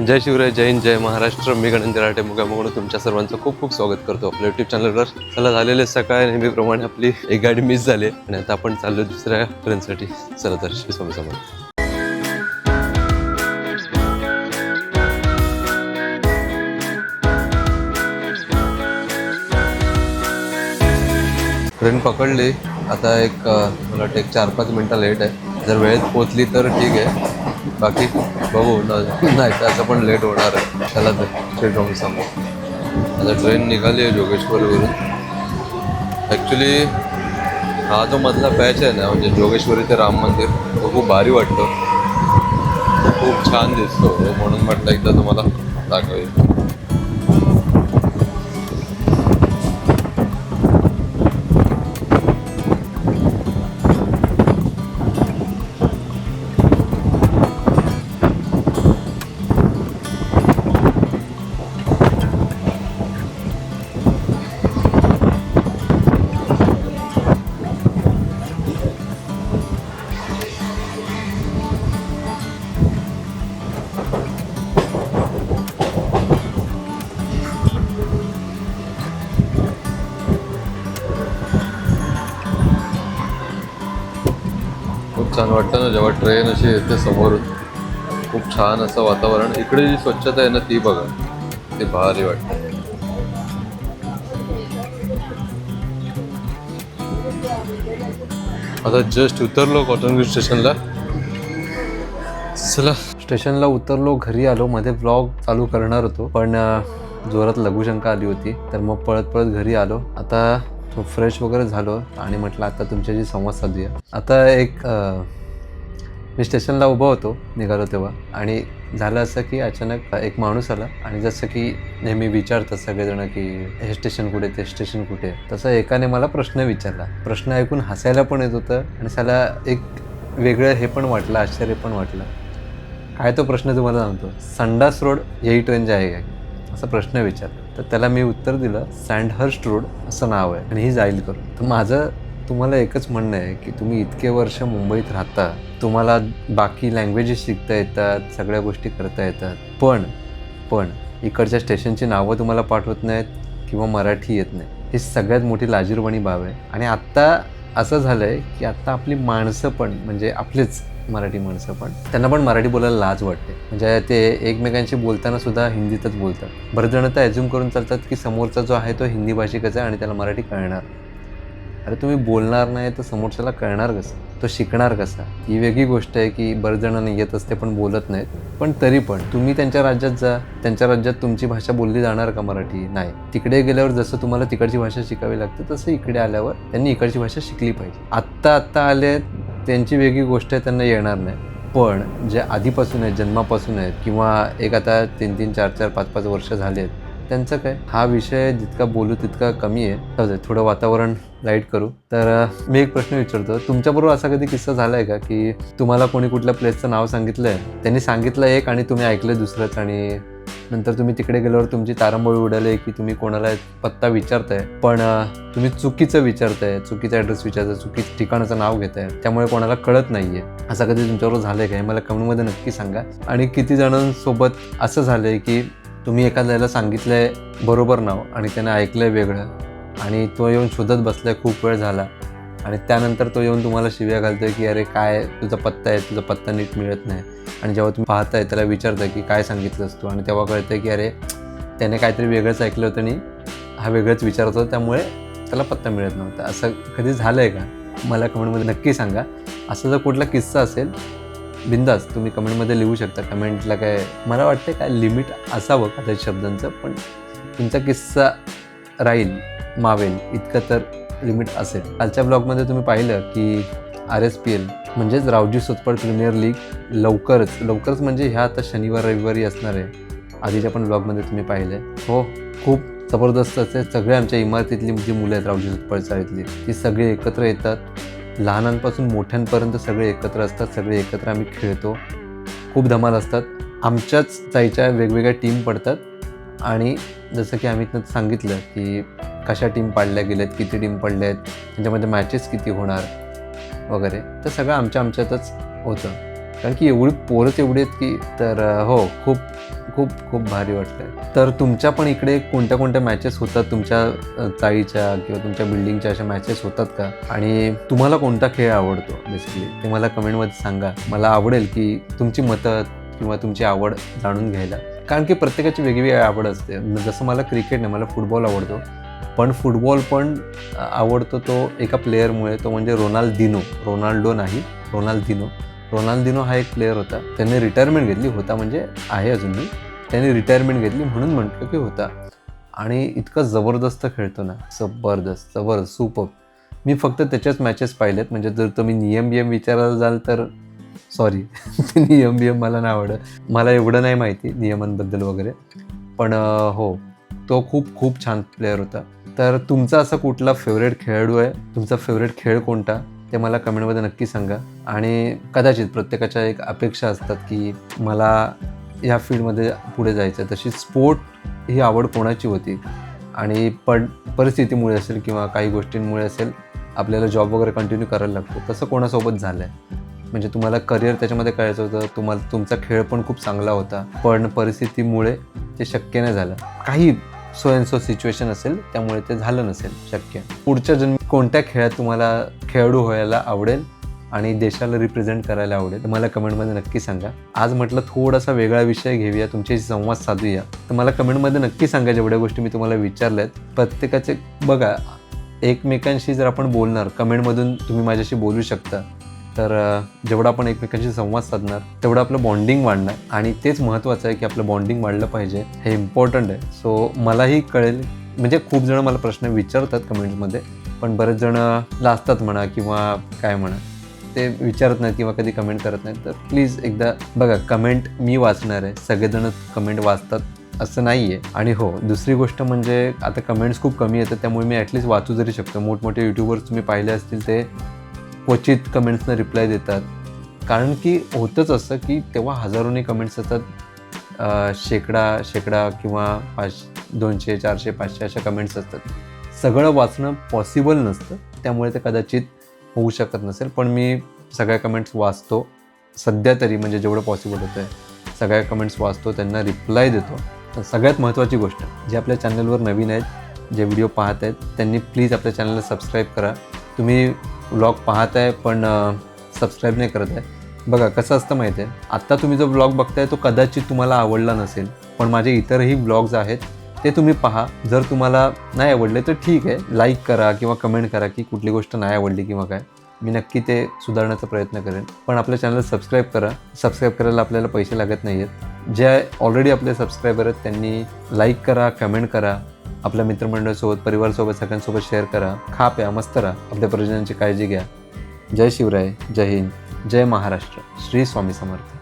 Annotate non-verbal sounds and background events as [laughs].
जय शिवराय जय हिंद जय महाराष्ट्र. मी गणेश राठे मुगा म्हणून तुमच्या सर्वांचं खूप खूप स्वागत करतो. आपल्या युट्यूब चॅनलवर चला झालेले सकाळ नेहमीप्रमाणे आपली एक गाडी मिस झाली आणि आता आपण चाललो दुसऱ्या ट्रेनसाठी. चला तर श्री स्वामी ट्रेन पकडली. आता एक मला वाटतं एक चार पाच मिनटं लेट आहे. जर वेळेत पोचली तर ठीक आहे. बाकी बघू. नाही त्याचं पण लेट होणार आहे. चला तर श्री स्वामी आता ट्रेन निघाली आहे जोगेश्वरीवरून. ॲक्च्युली हा जो मधला पॅच आहे ना म्हणजे जोगेश्वरी ते राम मंदिर तो खूप भारी वाटतो. खूप छान दिसतो. म्हणून म्हटलं एकदा तुम्हाला दाखवेल खूप छान वाटतं ना जेव्हा ट्रेन अशी येते समोरून. खूप छान असं वातावरण. इकडे जी स्वच्छता आहे ना ती बघा. ते भारी वाटतं. आता जस्ट उतरलो कॉटनग्री स्टेशनला चला. स्टेशनला उतरलो घरी आलो. मध्ये ब्लॉग चालू करणार होतो. पण जोरात लघुशंका आली होती. तर मग पळत पळत घरी आलो. आता फ्रेश वगैरे झालो आणि म्हटलं आता तुमच्याशी संवाद साधूया. आता एक मी स्टेशनला उभा होतो निघालो तेव्हा. आणि झालं असं की अचानक एक माणूस आला. आणि जसं की नेहमी विचारतात सगळेजण की हे स्टेशन कुठे ते स्टेशन कुठे तसं एकाने मला प्रश्न विचारला. प्रश्न ऐकून हसायला पण येत होतं आणि त्याला एक वेगळं हे पण वाटलं आश्चर्य पण वाटलं. काय तो प्रश्न तुम्हाला सांगतो? संडास रोड यही ट्रेन जे आहे काय असा प्रश्न विचारला. तर त्याला मी उत्तर दिलं सँडहर्स्ट रोड असं नाव आहे. आणि ही जाईल करून तर माझं तुम्हाला एकच म्हणणं आहे की तुम्ही इतके वर्ष मुंबईत राहता तुम्हाला बाकी लँग्वेजेस शिकता येतात सगळ्या गोष्टी करता येतात. पण पण इकडच्या स्टेशनची नावं तुम्हाला पाठवत नाहीत किंवा मराठी येत नाही. ही सगळ्यात मोठी लाजीरवाणी बाब आहे. आणि आत्ता असं झालं आहे की आत्ता आपली माणसं पण म्हणजे आपलेच मराठी माणसं पण. त्यांना पण मराठी बोलायला लाज वाटते. म्हणजे ते एकमेकांशी बोलताना सुद्धा हिंदीतच बोलतात. बरेच जण तर ॲज्युम करून चालतात की समोरचा जो आहे तो हिंदी भाषिकच आहे आणि त्याला मराठी कळणार. अरे तुम्ही बोलणार नाही तर समोरच्याला कळणार कसं? तो शिकणार कसा? ही वेगळी गोष्ट आहे की बरेच जणांना येत असते पण बोलत नाहीत. पण तरी पण तुम्ही त्यांच्या राज्यात जा. त्यांच्या राज्यात तुमची भाषा बोलली जाणार का मराठी? नाही. तिकडे गेल्यावर जसं तुम्हाला तिकडची भाषा शिकावी लागते तसं इकडे आल्यावर त्यांनी इकडची भाषा शिकली पाहिजे. आत्ता आत्ता आले त्यांची वेगळी गोष्ट आहे त्यांना येणार नाही. पण जे आधीपासून आहेत जन्मापासून आहेत किंवा एक आता तीन तीन चार चार पाच पाच वर्ष झाले आहेत त्यांचं काय? हा विषय जितका बोलू तितका कमी आहे. थोडं वातावरण लाइट करू. तर मी एक प्रश्न विचारतो. तुमच्याबरोबर असा कधी किस्सा झाला आहे का की तुम्हाला कोणी कुठल्या प्लेसचं नाव सांगितलं आहे त्यांनी सांगितलं एक आणि तुम्ही ऐकलं दुसरंच आणि नंतर तुम्ही तिकडे गेल्यावर तुमची तारंबळ उडाली की तुम्ही कोणाला पत्ता विचारताय. पण तुम्ही चुकीचं विचारताय चुकीचा ॲड्रेस विचारताय चुकी ठिकाणाचं नाव घेताय. त्यामुळे कोणाला कळत नाहीये. असं कधी तुमच्याबरोबर झालंय आहे काय? मला कमेंटमध्ये नक्की सांगा. आणि किती जणांसोबत असं झालंय की तुम्ही एखाद्याला सांगितलंय बरोबर नाव आणि त्याने ऐकलंय वेगळं आणि तो येऊन शोधत बसलाय खूप वेळ झाला. आणि त्यानंतर तो येऊन तुम्हाला शिव्या घालतोय की अरे काय तुझा पत्ता आहे तुझा पत्ता नीट मिळत नाही. आणि जेव्हा तुम्ही पाहताय त्याला विचारताय की काय सांगितलंस तू? आणि तेव्हा कळतंय की अरे त्याने काहीतरी वेगळंच ऐकलं होतं आणि हा वेगळंच विचारत होता त्यामुळे त्याला पत्ता मिळत नव्हता. असं कधी झालं आहे का? मला कमेंटमध्ये नक्की सांगा. असा जर कुठला किस्सा असेल बिंदास तुम्ही कमेंटमध्ये लिहू शकता. कमेंटला काय मला वाटतं काय लिमिट असावं कदाचित शब्दांचं पण तुमचा किस्सा राहील मावेल. इतकं तर लिमिट असेल. कालच्या ब्लॉगमध्ये तुम्ही पाहिलं की आर एस पी एल म्हणजेच रावजी सुतपड प्रीमियर लीग लवकरच लवकरच म्हणजे ह्या आता शनिवार रविवारी असणार आहे. आधीच्या पण ब्लॉगमध्ये तुम्ही पाहिलं आहे हो खूप जबरदस्त असे सगळे आमच्या इमारतीतली जी मुलं आहेत रावजी सुतपड शाळेतली ती सगळे एकत्र येतात. लहानांपासून मोठ्यांपर्यंत सगळे एकत्र असतात सगळे एकत्र आम्ही खेळतो. खूप धमाल असतात. आमच्याच जायच्या वेगवेगळ्या टीम पडतात. आणि जसं की आम्ही इथनं सांगितलं की कशा टीम पाडल्या गेल्यात किती टीम पडल्या आहेत त्यांच्यामध्ये मॅचेस किती होणार वगैरे. तर सगळं आमच्या आमच्यातच होतं. कारण की एवढी पोरं एवढी आहेत की तर हो खूप खूप खूप भारी वाटलं तर तुमच्या पण इकडे कोणत्या कोणत्या मॅचेस होतात? तुमच्या चाळीच्या किंवा तुमच्या बिल्डिंगच्या अशा मॅचेस होतात का? आणि तुम्हाला कोणता खेळ आवडतो बेसिकली ते मला कमेंटमध्ये सांगा. मला आवडेल की तुमची मतं किंवा तुमची आवड जाणून घ्यायला. कारण की प्रत्येकाची वेगवेगळी आवड असते. जसं मला क्रिकेट नाही मला फुटबॉल आवडतो. पण फुटबॉल पण आवडतो तो एका प्लेअरमुळे तो म्हणजे रोनाल्डिनो. रोनाल्डो नाही रोनाल्डिनो. रोनाल्डिनो हा एक प्लेअर होता. त्याने रिटायरमेंट घेतली. होता म्हणजे आहे अजूनही. त्याने रिटायरमेंट घेतली म्हणून म्हटलं की होता. आणि इतकं जबरदस्त खेळतो ना. जबरदस्त जबरदस्त सुपर. मी फक्त त्याच्याच मॅचेस पाहिलेत. म्हणजे जर तुम्ही नियम बियम विचारायला जाल तर सॉरी [laughs] नियम बियम मला नाही आवडत. मला एवढं नाही माहिती नियमांबद्दल वगैरे. पण हो. तो खूप खूप छान प्लेअर होता. तर तुमचा असा कुठला फेवरेट खेळाडू आहे? तुमचा फेवरेट खेळ कोणता? ते मला कमेंटमध्ये नक्की सांगा. आणि कदाचित प्रत्येकाच्या एक अपेक्षा असतात की मला ह्या फील्डमध्ये पुढे जायचं आहे तशी स्पोर्ट ही आवड कोणाची होती? आणि पण परिस्थितीमुळे असेल किंवा काही गोष्टींमुळे असेल आपल्याला जॉब वगैरे कंटिन्यू करायला लागतो. तसं कोणासोबत झालं आहे म्हणजे तुम्हाला करिअर त्याच्यामध्ये करायचं होतं तुम्हाला तुमचा खेळ पण खूप चांगला होता पण परिस्थितीमुळे ते शक्य नाही झालं. काही सो अँड सो सिच्युएशन असेल त्यामुळे ते झालं नसेल शक्य. पुढच्या जन्मी कोणत्या खेळात तुम्हाला खेळाडू व्हायला आवडेल आणि देशाला रिप्रेझेंट करायला आवडेल तर मला कमेंटमध्ये नक्की सांगा. आज म्हटलं थोडासा वेगळा विषय घेऊया तुमच्याशी संवाद साधूया. तर मला कमेंटमध्ये नक्की सांगा जेवढ्या गोष्टी मी तुम्हाला विचारल्यात. प्रत्येकाचे बघा एकमेकांशी जर आपण बोलणार कमेंटमधून तुम्ही माझ्याशी बोलू शकता. तर जेवढा आपण एकमेकांशी संवाद साधणार तेवढं आपलं बॉन्डिंग वाढणार. आणि तेच महत्त्वाचं आहे की आपलं बॉन्डिंग वाढलं पाहिजे. हे इम्पॉर्टंट आहे. सो मलाही कळेल. म्हणजे खूप जण मला प्रश्न विचारतात कमेंट्समध्ये पण बरेच जण लाजतात म्हणा किंवा काय म्हणा. ते विचारत नाहीत किंवा कधी कमेंट करत नाहीत. तर प्लीज एकदा बघा कमेंट मी वाचणार आहे. सगळेजण कमेंट वाचतात असं नाही आहे आणि हो दुसरी गोष्ट म्हणजे आता कमेंट्स खूप कमी येतात त्यामुळे मी ॲटलीस्ट वाचू जरी शकतो. मोठमोठे यूट्यूबर्स तुम्ही पाहिले असतील ते क्वचित कमेंट्सना रिप्लाय देतात. कारण की होतंच असं की तेव्हा हजारोने कमेंट्स असतात शेकडा शेकडा किंवा पाच दोनशे चारशे पाचशे अशा कमेंट्स असतात. सगळं वाचणं पॉसिबल नसतं. त्यामुळे ते कदाचित होऊ शकत नसेल. पण मी सगळ्या कमेंट्स वाचतो. सध्या तरी म्हणजे जेवढं पॉसिबल होतं आहे सगळ्या कमेंट्स वाचतो त्यांना रिप्लाय देतो. तर सगळ्यात महत्त्वाची गोष्ट जे आपल्या चॅनलवर नवीन आहेत जे व्हिडिओ पाहत आहेत त्यांनी प्लीज आपल्या चॅनलला सबस्क्राईब करा. तुम्ही व्लॉग पाहत आहे पण सबस्क्राईब नाही करत आहे. बघा कसं असतं माहिती आहे आत्ता तुम्ही जो ब्लॉग बघताय तो कदाचित तुम्हाला आवडला नसेल पण माझे इतरही ब्लॉग्स आहेत ते तुम्ही पहा. जर तुम्हाला नाही आवडले तर ठीक आहे. लाईक करा किंवा कमेंट करा की कुठली गोष्ट नाही आवडली किंवा काय. मी नक्की ते सुधारण्याचा प्रयत्न करेन. पण आपल्या चॅनल सबस्क्राईब करा. सबस्क्राईब करायला आपल्याला पैसे लागत नाही आहेत जे ऑलरेडी आपले सबस्क्रायबर आहेत त्यांनी लाईक करा कमेंट करा. आपल्या मित्रमंडळासोबत परिवारसोबत सगळ्यांसोबत शेअर करा. खा प्या मस्त राहा. आपल्या परिजनांची काळजी घ्या. जय शिवराय जय हिंद जय महाराष्ट्र. श्री स्वामी समर्थ.